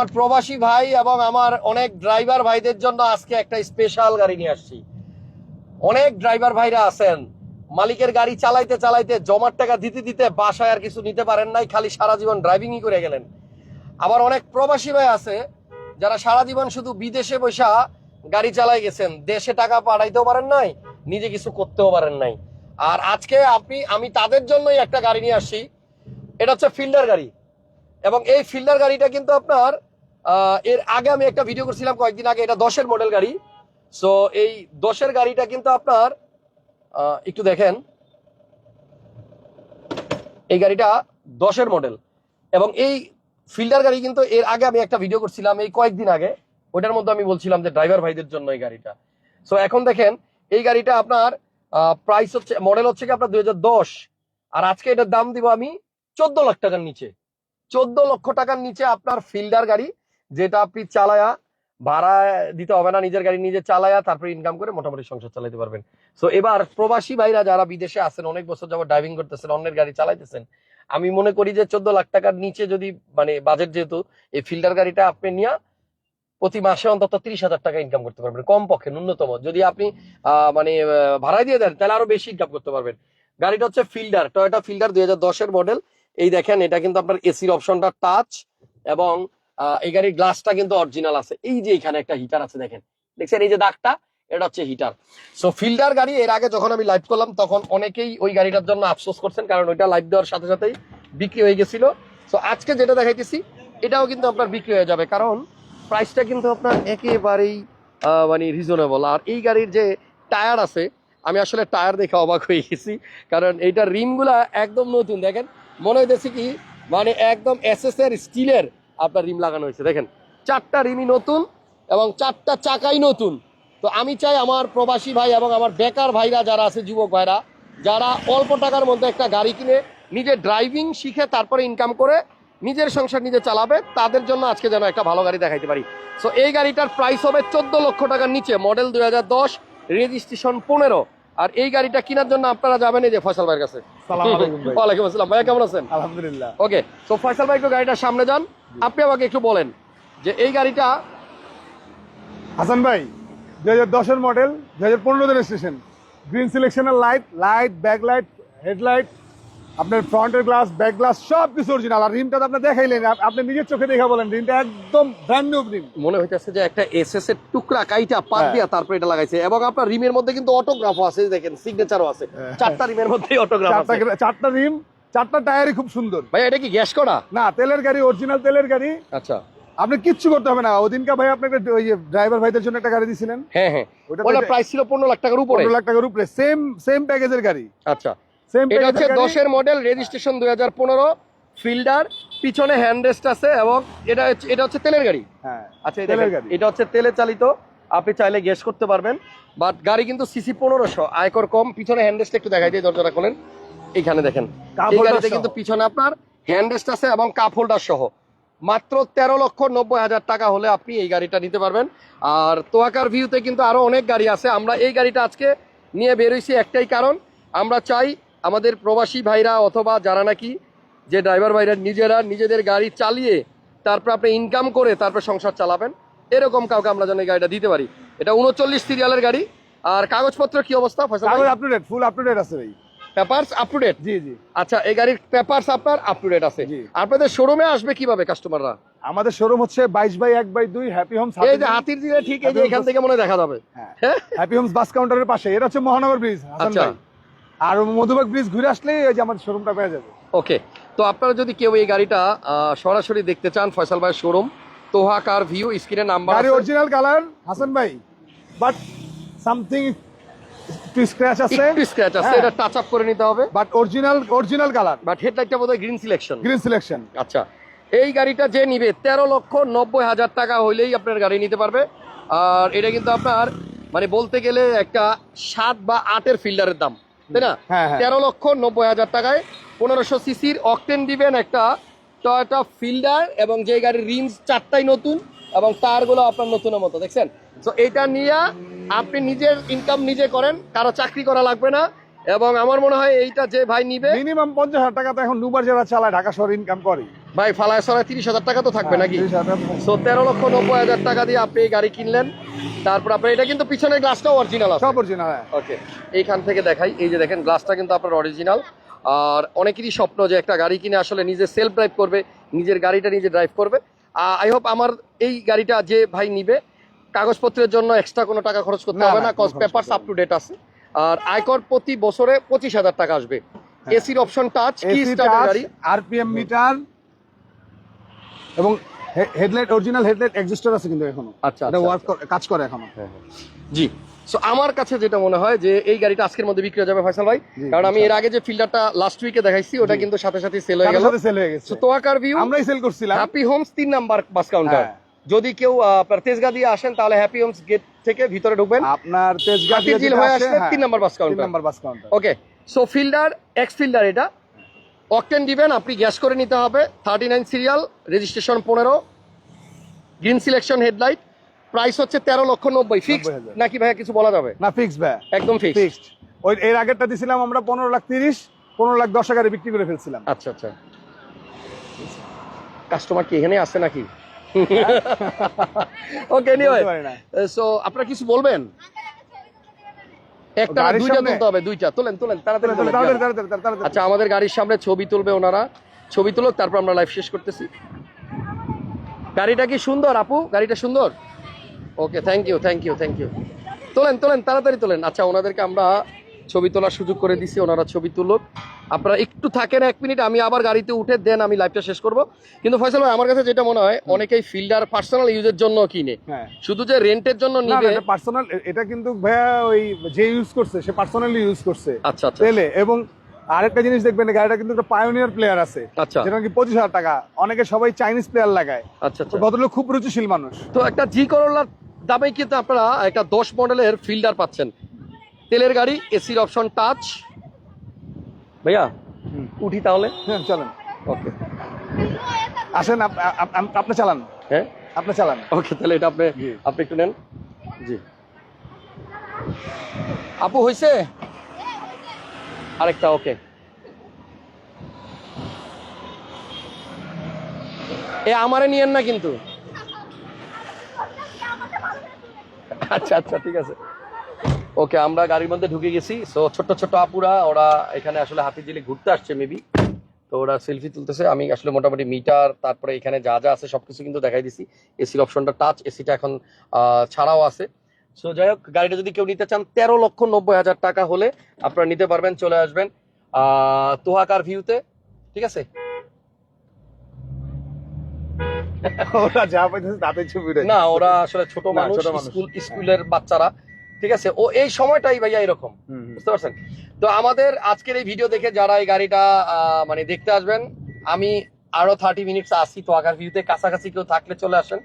আমার প্রবাসী ভাই এবং আমার অনেক ড্রাইভার ভাইদের জন্য আজকে একটা স্পেশাল গাড়ি নিয়ে আসছি। অনেক ড্রাইভার ভাইরা আছেন। মালিকের গাড়ি চালাইতে চালাইতে, জমার টাকা দিতে দিতে বাসায় আর কিছু নিতে পারেন নাই, খালি সারা জীবন ড্রাইভিংই করে গেলেন। আবার অনেক প্রবাসী ভাই আছে, যারা সারা জীবন শুধু বিদেশে বসা গাড়ি চালাই গেছেন, দেশে টাকা পাঠাইতেও পারেন নাই, নিজে কিছু করতেও পারেন নাই। আর আজকে আপনি, আমি তাদের জন্যই একটা গাড়ি নিয়ে আসছি। এটা হচ্ছে ফিল্ডার গাড়ি। এবং এই ফিল্ডার গাড়িটা কিন্তু আপনার এর আগে আমি একটা ভিডিও করছিলাম কয়েকদিন আগে, এটা দশের মডেল গাড়ি। সো এই দশের গাড়িটা কিন্তু আপনার একটু দেখেন। এই গাড়িটা দশের মডেল এবং এই ফিল্ডার গাড়ি কিন্তু এর আগে আমি একটা ভিডিও করছিলাম এই কয়েকদিন আগে। ওটার মধ্যে আমি বলছিলাম যে ড্রাইভার ভাইদের জন্য এই গাড়িটা। সো এখন দেখেন, এই গাড়িটা আপনার প্রাইস হচ্ছে মডেল হচ্ছে কি আপনার দুই হাজার দশ। আর আজকে এটার দাম দিব আমি চোদ্দ লাখ টাকার নিচে। চোদ্দ লক্ষ টাকার নিচে আপনার ফিল্ডার গাড়ি যেটা আপনি চালায়া ভাড়া দিতে হবে না, নিজের গাড়ি নিজে চালায়া তারপরে ইনকাম করে মোটামুটি সংসার চালাতে পারবেন। সো এবার প্রবাসী ভাইরা যারা বিদেশে আছেন, অনেক বছর যাবত ড্রাইভিং করতেছেন, অন্যের গাড়ি চালাইতেছেন, আমি মনে করি যে চোদ্দ লাখ টাকার নিচে যদি মানে বাজেট যেহেতু, এই ফিল্ডার গাড়িটা আপনি নিয়ে প্রতি মাসে অন্তত তিরিশ হাজার টাকা ইনকাম করতে পারবেন কম পক্ষে ন্যূনতম। যদি আপনি মানে ভাড়ায় দিয়ে দেন, তাহলে আরও বেশি ইনকাম করতে পারবেন। গাড়িটা হচ্ছে ফিল্ডার টয়োটা ফিল্ডার দুই হাজার দশের মডেল এই দেখেন, এটা কিন্তু আপনার এসির অপশনটা টাচ এবং এই গাড়ির গ্লাসটা কিন্তু অরিজিনাল আছে। এই যে এখানে একটা হিটার আছে, দেখেন। দেখছেন, এই যে দাগটা, এটা হচ্ছে হিটার সো ফিল্ডার গাড়ি, এর আগে যখন আমি লাইভ করলাম, তখন অনেকেই ওই গাড়িটার জন্য আফসোস করছেন, কারণ ওইটা লাইভ দেওয়ার সাথে সাথেই বিক্রি হয়ে গেছিল। সো আজকে যেটা দেখাইতেছি, এটাও কিন্তু আপনার বিক্রি হয়ে যাবে। কারণ প্রাইসটা কিন্তু আপনার একেবারেই মানে রিজনেবল আর এই গাড়ির যে টায়ার আছে, আমি আসলে টায়ার দেখে অবাক হয়ে গেছি। কারণ এইটার রিমগুলা একদম নতুন। দেখেন, মনে হইতেছে কি মানে একদম এসএস এর স্টিলের আপনার রিম লাগানো হয়েছে, দেখেন। চারটা রিমই নতুন এবং চারটা চাকাই নতুন। তো আমি চাই আমার প্রবাসী ভাই এবং আমার বেকার ভাইরা যারা আছে, যুবক ভাইরা, যারা অল্প টাকার মধ্যে একটা গাড়ি কিনে নিজে ড্রাইভিং শিখে তারপরে ইনকাম করে নিজের সংসার নিজে চালাবে, তাদের জন্য আজকে যেন একটা ভালো গাড়ি দেখাইতে পারি। সো এই গাড়িটার প্রাইস হবে চোদ্দ লক্ষ টাকার নিচে মডেল দুই হাজার দশ রেজিস্ট্রেশন পনেরো। আর এই গাড়িটা কেনার জন্য আপনারা যাবেন এই যে ফয়সাল ভাইয়ের কাছে। ওয়ালাইকুম আসসালাম। ভাইয়া কেমন আছেন? আলহামদুলিল্লাহ। ওকে তো ফয়সাল ভাই একটু গাড়িটা সামনে যান। আপনি আমাকে একটু বলেন যে এই গাড়িটা হাসান ভাই দুই হাজার দশের মডেল দুই হাজার পনেরো দিনের station green সিলেকশনের light light back light headlight আপনার ফ্রন্টের গ্লাস ব্যাক গ্লাস সব কিছু অরিজিনাল আর রিমটা তো আপনি দেখাইলেন আপনি নিজের চোখে দেখা বলেন রিমটা একদম ব্র্যান্ড নিউ রিম মনে হইতেছে যে একটা এসএস এর টুকরা কাইটা পাত হ্যাঁ। দিয়া তারপরে এটা লাগাইছে। এবং আপনার রিমের মধ্যে কিন্তু অটোগ্রাফও আছে দেখেন সিগনেচারও আছে। হ্যাঁ। চারটা রিমের মধ্যেই অটোগ্রাফ আছে। চারটা রিম চারটা টায়ারই খুব সুন্দর। ভাই এটা কি গ্যাস করা? না তেলের গাড়ি অরিজিনাল তেলের গাড়ি। আচ্ছা। আপনি কিচ্ছু করতে হবে না। ওদিনকা ভাই আপনাকে ওই যে ড্রাইভার ভাইদের জন্য একটা গাড়ি দিয়েছিলেন হ্যাঁ হ্যাঁ। ওটা প্রাইস ছিল পনেরো লাখ টাকার উপরে। পনেরো লাখ টাকার উপরে। সেম সেম প্যাকেজের গাড়ি। আচ্ছা। এটা হচ্ছে দশের মডেল রেজিস্ট্রেশন দুই হাজার পনেরো ফিল্ডার পিছনে হ্যান্ড রেস্ট আছে এবং এটা এটা হচ্ছে তেলের গাড়ি। হ্যাঁ আচ্ছা। এটা হচ্ছে তেলে চালিত আপনি চাইলে গ্যাস করতে পারবেন বাট গাড়ি কিন্তু সিসি পনেরোশো আয়কর কম পিছনে হ্যান্ড রেস্ট একটু দেখাই দিয়ে দরজাটা খোলেন। এখানে দেখেন এই গাড়িতে কিন্তু পিছনে আপনার হ্যান্ড রেস্ট আছে এবং কাপ হোল্ডার সহ। মাত্র তেরো লক্ষ নব্বই হাজার টাকা হলে আপনি এই গাড়িটা নিতে পারবেন। আর তোয়াকার ভিউতে কিন্তু আরও অনেক গাড়ি আছে। আমরা এই গাড়িটা আজকে নিয়ে বেরোইছি একটাই কারণ আমরা চাই আমাদের প্রবাসী ভাইরা অথবা যারা নাকি যে ড্রাইভার ভাইরা নিজেরা নিজেদের গাড়ি চালিয়ে তারপর আপনি ইনকাম করে তারপর সংসার চালাবেন এরকম কাউকে আমরা যেন গাড়িটা দিতে পারি। এটা উনচল্লিশ সিরিয়ালের গাড়ি আর কাগজপত্র কি অবস্থা ফুল আছে ভাই। পেপারস আপ টু ডেট জি জি। আচ্ছা এই গাড়ির পেপারস আপনার আপ টু ডেট আছে। আপনাদের শোরুমে আসবে কীভাবে কাস্টমাররা আমাদের শোরুম হচ্ছে বাইশ বাই এক বাই দুই হ্যাপি হোমস এই যে হাতির দিকে ঠিক এই যে এখান থেকে মনে হয় দেখা যাবে। হ্যাঁ। হ্যাপি হোমস বাস কাউন্টারের পাশে এটা হচ্ছে মহানগর ব্রিজ আচ্ছা। আর মধুবাগ ব্রিজ ঘুরে আসলেই এই যে আমাদের শোরুমটা পেয়ে যাবে। ওকে তো আপনারা যদি কেউ এই গাড়িটা সরাসরি দেখতে চান ফয়সাল ভাইয়ের শোরুম তোহা কার ভিউ স্ক্রিনে নাম্বার গাড়ি অরিজিনাল কালার হাসান ভাই। বাট সামথিং একটু স্ক্র্যাচ আছে। একটু স্ক্র্যাচ আছে হ্যাঁ। এটা টাচ আপ করে নিতে হবে। But original original colour but হেডলাইটটা বোধহয় গ্রিন সিলেকশন গ্রিন সিলেকশন আচ্ছা এই গাড়িটা যে নিবে তেরো লক্ষ নব্বই হাজার টাকা হইলেই আপনার গাড়ি নিতে পারবে। আর এটা কিন্তু আপনার মানে বলতে গেলে একটা সাত বা আটের ফিল্ডারের দাম। তাই না? হ্যাঁ হ্যাঁ। তেরো লক্ষ নব্বই হাজার টাকায় পনেরোশো সিসির অকটেন দিবেন একটা টয়টা ফিল্ডার এবং যে গাড়ির রিমস চারটাই নতুন এবং তারগুলো আপনার নতুনের মতো দেখছেন? তো এটা নিয়ে আপনি নিজের ইনকাম নিজে করেন কারও চাকরি করা লাগবে না এবং আমার মনে হয় এইটা যে ভাই নিবে মিনিমাম পঞ্চাশ হাজার টাকা তো এখন দুবার যারা চালায় ঢাকা শহর ইনকাম করে ভাই ফালায় সরায় তিরিশ হাজার টাকা তো থাকবে নাকি? তিরিশ হাজার সো তেরো লক্ষ নব্বই হাজার টাকা দিয়ে আপনি এই গাড়ি কিনলেন। তারপর আপনার এটা কিন্তু পিছনের গ্লাসটাও অরিজিনাল সব অরিজিনাল হ্যাঁ। ওকে এইখান থেকে দেখাই। এই যে দেখেন গ্লাসটা কিন্তু আপনার অরিজিনাল আর অনেকেরই স্বপ্ন যে একটা গাড়ি কিনে আসলে নিজে সেলফ ড্রাইভ করবে নিজের গাড়িটা নিজে ড্রাইভ করবে। আই হোপ আমার এই গাড়িটা যে ভাই নিবে কাগজপত্রের জন্য এক্সট্রা কোনো টাকা খরচ করতে হবে না, কজ করতে আপ টু ডেট আছে। আর আয়কর প্রতি বছরে পঁচিশ হাজার টাকা আসবে। হ্যাঁ। এসির অপশন টাচ কি স্টার্টের গাড়ি। আরপিএম মিটার এবং হেডলাইট অরিজিনাল হেডলাইট এক্সিস্টার আছে কিন্তু এখনও। আচ্ছা, এটা আচ্ছা, ওয়ার্ক কাজ করে এখনও। জি। সো আমার কাছে যেটা মনে হয় যে এই গাড়িটা আজকের মধ্যে বিক্রি হয়ে যাবে ফয়সাল ভাই। কারণ আমি এর আগে যে ফিল্ডারটা লাস্ট উইকে দেখাইছি ওটা কিন্তু সাথে সাথে সেল হয়ে গেল। সেল হয়ে গেছে। সো তোয়াকার ভিউ আমরাই সেল করছিলাম। হ্যাপি হোমস তিন নাম্বার বাস কাউন্টার হ্যাঁ। যদি কেউ আপনার তেজগা দিয়ে আসেন তাহলে হ্যাপি হোমস গেট থেকে ভিতরে ঢুকবেন। আপনার তেজগাঁ দিয়ে হয়ে আসলে হ্যাঁ, তিন নাম্বার বাস তিন counter number bus counter okay so fielder X fielder এটা। অকটেন দিবেন আপনি গ্যাস করে নিতে হবে। থার্টি নাইন সিরিয়াল রেজিস্ট্রেশন পনেরো। গ্রিন সিলেকশন হেডলাইট প্রাইস হচ্ছে তেরো লক্ষ নব্বই। ফিক্স নাকি ভাইয়া কিছু বলা যাবে? না ফিক্স ভাই একদম ফিক্স ফিক্সড ওই এর আগেরটা দিছিলাম আমরা পনেরো লাখ তিরিশ পনেরো লাখ দশ হাজারে বিক্রি করে ফেলছিলাম। আচ্ছা আচ্ছা। কাস্টমার কি এখানে আসে নাকি? ওকে নিয়ে। সো আপনারা কিছু বলবেন? একটা গাড়ির দুইটা সামনে? তুলতে হবে দুইটা। তোলেন তোলেন তাড়াতাড়ি তোলেন তাড়াতাড়ি, তাড়াতাড়ি, তাড়াতাড়ি। আচ্ছা আমাদের গাড়ির সামনে ছবি তুলবে ওনারা। ছবি তুলুক তারপর আমরা লাইভ শেষ করতেছি। গাড়িটা কি সুন্দর আপু? গাড়িটা সুন্দর? Okay thank you thank you thank you তোলেন তোলেন তাড়াতাড়ি তোলেন। আচ্ছা ওনাদেরকে আমরা ছবি তোলার সুযোগ করে দিছি ওনারা ছবি তুলুক। আপনারা একটু থাকেন এক মিনিট আমি আবার গাড়িতে উঠে দেন আমি লাইভটা শেষ করব। কিন্তু ফয়সাল ভাই আমার কাছে যেটা মনে হয় অনেকেই ফিল্ডার পার্সোনাল ইউজের জন্য কিনে। হ্যাঁ। শুধু যে রেন্টের জন্য নিবে পার্সোনাল এটা কিন্তু ভাইয়া ওই যে ইউজ করছে সে পার্সোনালি ইউজ করছে। আচ্ছা আচ্ছা। তেলে এবং আরেকটা জিনিস দেখবেন গাড়িটা কিন্তু একটা পায়োনিয়ার প্লেয়ার আছে। আচ্ছা। যেটা কি পঁচিশ হাজার টাকা। অনেকে সবাই চাইনিজ প্লেয়ার লাগায়। আচ্ছা আচ্ছা। ভদ্রলোক খুব রুচিশীল মানুষ। তো একটা জি করোলার দামে কিন্তু আপনারা একটা দশ মডেলের ফিল্ডার পাচ্ছেন। তেলের গাড়ি এসির অপশন টাচ ভাইয়া। উঠি তাহলে। হ্যাঁ চলেন। ওকে। আসেন আপ- আপ- আপ- আপনি চালান। হ্যাঁ? আপনি চালান। ওকে তাহলে এটা আপনি আপনি একটু নেন। জি। আপু হইছে? আরেকটা ওকে। এ আমারে নিয়েন না কিন্তু। আচ্ছা আচ্ছা ঠিক আছে। ওকে আমরা গাড়ির মধ্যে ঢুকে গেছি। সো ছোট্ট ছোট্ট আপুরা ওরা এখানে আসলে হাতিঝিলে ঘুরতে আসছে মেবি তো ওরা সেলফি তুলতেছে। আমি আসলে মোটামুটি মিটার তারপরে এখানে যা যা আছে সবকিছু কিন্তু দেখাই দিছি। এসির অপশনটা টাচ এসিটা এখন ছাড়াও আছে। সো যাই হোক গাড়িটা যদি কেউ নিতে চান তেরো লক্ষ নব্বই হাজার টাকা হলে আপনারা নিতে পারবেন চলে আসবেন আহ, তোহাকার ভিউতে ঠিক আছে? ওরা যা পাইতেছে তাতে ছবি না ওরা আসলে ছোট ছোট মানুষ। স্কুল স্কুলের বাচ্চারা। ঠিক আছে? ও এই সময়টাই ভাইয়া এরকম। বুঝতে পারছেন? তো আমাদের আজকের এই ভিডিও দেখে যারা এই গাড়িটা মানে দেখতে আসবেন আমি আরও থার্টি মিনিটস আসি তো আগার ভিউতে কাছাকাছি কেউ থাকলে চলে আসেন।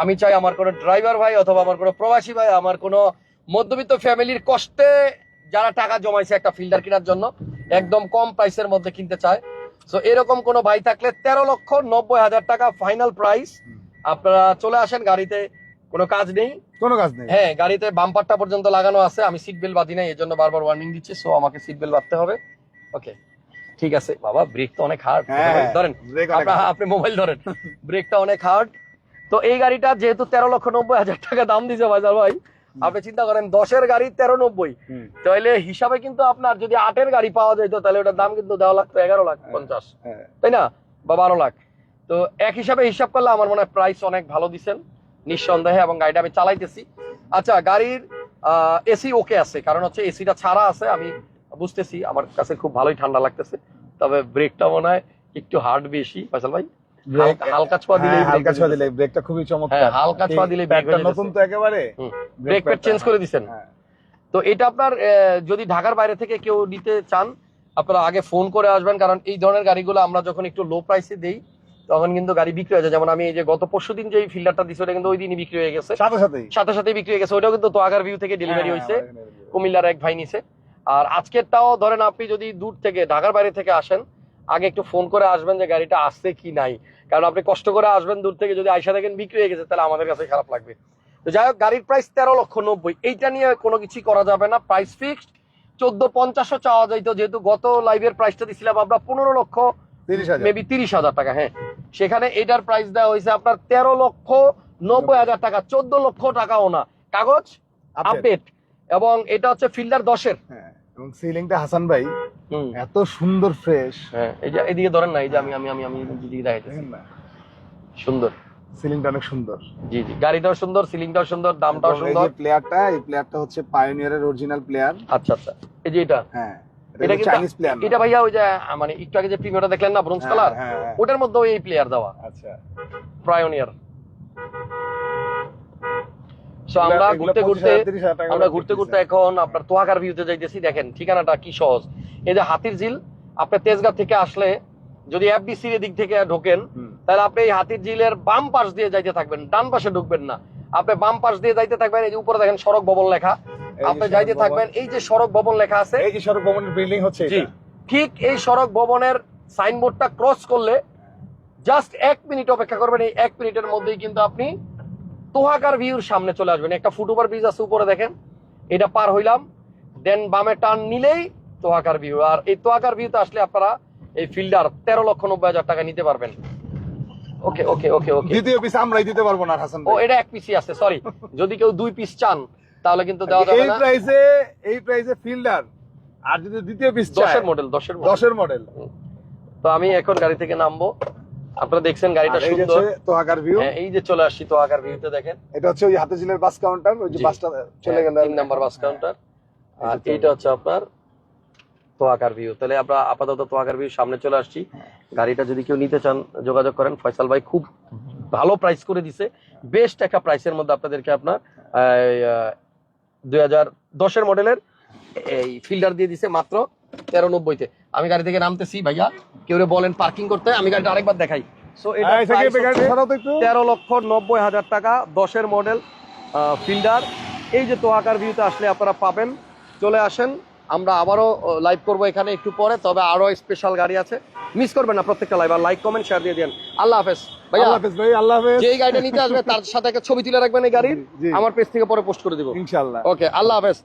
আমি চাই আমার কোনো ড্রাইভার ভাই অথবা আমার কোনো প্রবাসী ভাই আমার কোনো মধ্যবিত্ত ফ্যামিলির কষ্টে যারা টাকা জমাইছে একটা ফিল্ডার কেনার জন্য একদম কম প্রাইসের মধ্যে কিনতে চায়। সো এরকম কোনো ভাই থাকলে তেরো লক্ষ নব্বই হাজার টাকা ফাইনাল প্রাইস আপনারা চলে আসেন গাড়িতে। কোনো কাজ নেই। কোনো কাজ নেই। হ্যাঁ গাড়িতে বাম্পারটা পর্যন্ত লাগানো আছে। আমি সিট বেল্ট বাঁধি নাই এই জন্য বারবার ওয়ার্নিং দিচ্ছে সো আমাকে সিট বেল্ট বাঁধতে হবে। ওকে ঠিক আছে বাবা ব্রেক তো অনেক হার্ড হ্যাঁ, ধরেন আপনি মোবাইল ধরেন ব্রেকটা অনেক হার্ড তো এই গাড়িটা যেহেতু তেরো লক্ষ নব্বই হাজার টাকা দাম দিছে বাজার ভাই আপনি চিন্তা করেন দশের গাড়ি তেরো নব্বই। তাহলে হিসাবে কিন্তু আপনার যদি আটের গাড়ি পাওয়া যেত তাহলে ওটার দাম কিন্তু দেওয়া লাগতো এগারো লাখ পঞ্চাশ। হ্যাঁ। তাই না? বা বারো লাখ। তো এক হিসাবে হিসাব করলে আমার মনে হয় প্রাইস অনেক ভালো দিছেন। নিঃসন্দেহে এবং গাড়িটা আমি চালাইতেছি। আচ্ছা গাড়ির এসি ওকে আছে কারণ হচ্ছে এসিটা ছাড়া আছে আমি বুঝতেছি আমার কাছে খুব ভালোই ঠান্ডা লাগতেছে। তবে ব্রেকটা মনে হয় একটু হার্ড বেশি ফয়সাল ভাই। হালকা- হালকা ছোঁয়া দিলেই হালকা ছোঁয়া দিলে ব্রেকটা খুবই চমৎকার। হালকা ছোঁয়া দিলে ব্রেকটা নতুন তো একেবারে? ব্রেক প্যাড চেঞ্জ করে হ্যাঁ। তো এটা আপনার যদি ঢাকার বাইরে থেকে কেউ নিতে চান আপনারা আগে ফোন করে আসবেন কারণ এই ধরনের গাড়িগুলো আমরা যখন একটু লো প্রাইসে দেই তখন কিন্তু গাড়ি বিক্রি হয়ে যায়। যেমন আমি এই যে গত পরশু দিন যে ফিল্ডারটা দিছি ওটা কিন্তু ওই দিনই বিক্রি হয়ে গেছে। সাথে সাথেই? সাথে সাথে বিক্রি হয়ে গেছে। ওটাও কিন্তু তো আগার ভিউ থেকে ডেলিভারি হ্যাঁ, হয়েছে। হ্যাঁ, হ্যাঁ, কুমিল্লার এক ভাই নিছে। আর আজকেরটাও ধরেন আপনি যদি দূর থেকে ঢাকার বাইরে থেকে আসেন আগে একটু ফোন করে আসবেন যে গাড়িটা আসছে কি নাই। কারণ আপনি কষ্ট করে আসবেন দূর থেকে যদি আইসা দেখেন বিক্রি হয়ে গেছে তাহলে আমাদের কাছে খারাপ লাগবে। তো যাই হোক গাড়ির প্রাইস তেরো লক্ষ নব্বই। এইটা নিয়ে কোনো কিছুই করা যাবে না। প্রাইস ফিক্সড চোদ্দ পঞ্চাশও চাওয়া যাইতো যেহেতু গত লাইভের প্রাইসটা দিছিলাম আমরা পনেরো লক্ষ তিরিশ হাজার। মেবি তিরিশ হাজার টাকা হ্যাঁ। সেখানে এটার প্রাইস দেওয়া হয়েছে আপনার তেরো লক্ষ নব্বই হাজার টাকা চোদ্দ লক্ষ টাকাও না। কাগজ আপডেট এবং এটা হচ্ছে ফিল্ডার দশের। হ্যাঁ এবং সিলিংটা হাসান ভাই এত সুন্দর ফ্রেশ হ্যাঁ এই যে এদিকে ধরেন না এই যে আমি আমি আমি আমি দেখাইতেছি। সুন্দর। সিলিংটা অনেক সুন্দর। জি জি। গাড়িটাও সুন্দর সিলিংটাও সুন্দর দামটাও এবং এই সুন্দর। প্লেয়ারটা এই প্লেয়ারটা হচ্ছে পায়োনিয়ারের অরিজিনাল প্লেয়ার আচ্ছা আচ্ছা। এই যে এটা। হ্যাঁ। এটা চাইনিজ প্লেয়ার এটা ভাইয়া ওই যে মানে একটু আগে যে প্রিমিয়ারটা দেখলেন না ব্রোঞ্জ কালার হ্যাঁ হ্যাঁ। ওটার মধ্যেও এই প্লেয়ার দেওয়া। আচ্ছা। প্রায়োনিয়ার সো আমরা ঘুরতে ঘুরতে আমরা ঘুরতে ঘুরতে এখন আপনার তোয়াকার ভিউতে যাইতেছি। দেখেন ঠিকানাটা কি সহজ। এই যে হাতির ঝিল আপনি তেজগাঁ থেকে আসলে যদি এফডিসির দিক থেকে ঢোকেন তাহলে আপনি এই হাতির ঝিলের বাম পাশ দিয়ে যাইতে থাকবেন। ডান পাশে ঢুকবেন না। আপনি বাম পাশ দিয়ে যাইতে থাকবেন এই যে উপরে দেখেন সড়ক ভবন লেখা। আপনি যাইতে থাকবেন এই যে সড়ক ভবন লেখা আছে। এই যে সড়ক ভবনের বিল্ডিং হচ্ছে ঠিক এই সড়ক ভবনের সাইনবোর্ডটা ক্রস করলে জাস্ট এক মিনিট অপেক্ষা করবেন এই এক মিনিটের মধ্যেই কিন্তু আপনি তোহাকার ভিউর সামনে চলে আসবেন। একটা ফুটওভার ব্রিজ আছে উপরে দেখেন। এটা পার হইলাম দেন বামে টার্ন নিলেই তোহাকার ভিউ আর এই তোহাকার ভিউতে আসলে আপনারা এই ফিল্ডার তেরো লক্ষ নব্বই হাজার টাকা নিতে পারবেন। ওকে ওকে ওকে ওকে দ্বিতীয় পিস আমরাই দিতে পারব না হাসান ও এটা এক পিসই আছে সরি যদি কেউ দুই পিস চান তাহলে কিন্তু দেওয়া যাবে এই প্রাইসে এই প্রাইসে ফিল্ডার আর যদি দ্বিতীয় পিস দশের মডেল দশের মডেল দশের মডেল তো আমি এখন গাড়ি থেকে নামবো। আপনারা দেখছেন গাড়িটা সুন্দর। হচ্ছে তোহাকার ভিউ হ্যাঁ, এই যে চলে আসছি তো আকার ভিউতে দেখেন। এটা হচ্ছে ওই হাতে ঝিলের বাস কাউন্টার ওই যে বাসটা চলে গেল। তিন নাম্বার বাস কাউন্টার আর এইটা হচ্ছে আপনার তোয়াকার ভিউ তাহলে আমরা আপাতত তোয়াকার ভিউ সামনে চলে আসছি। গাড়িটা যদি কেউ নিতে চান যোগাযোগ করেন। ফয়সাল ভাই খুব ভালো প্রাইস করে দিছে। বেস্ট একটা প্রাইসের মধ্যে আপনাদেরকে আপনার দুই হাজার দশের মডেলের এই ফিল্টার দিয়ে দিছে মাত্র তেরো নব্বইতে। আমি গাড়ি থেকে নামতেছি ভাইয়া কেউ বলেন পার্কিং করতে আমি গাড়িটা আরেকবার দেখাই। সো এটা তেরো লক্ষ নব্বই হাজার টাকা দশের মডেল ফিল্ডার এই যে তোহাকার ভিউতে আসলে আপনারা পাবেন চলে আসেন আমরা আবারও লাইভ করব এখানে একটু পরে তবে আরও স্পেশাল গাড়ি আছে। মিস করবেন না প্রত্যেকটা লাইভ আর লাইক কমেন্ট শেয়ার দিয়ে দেন আল্লাহ হাফেজ। ভাই আল্লাহ হাফেজ ভাই আল্লাহ হাফেজ। যেই গাড়িটা নিতে আসবে তার সাথে একটা ছবি তুলে রাখবেন এই গাড়ির আমার পেজ থেকে পরে পোস্ট করে দিব। ইনশাআল্লাহ। ওকে আল্লাহ হাফেজ।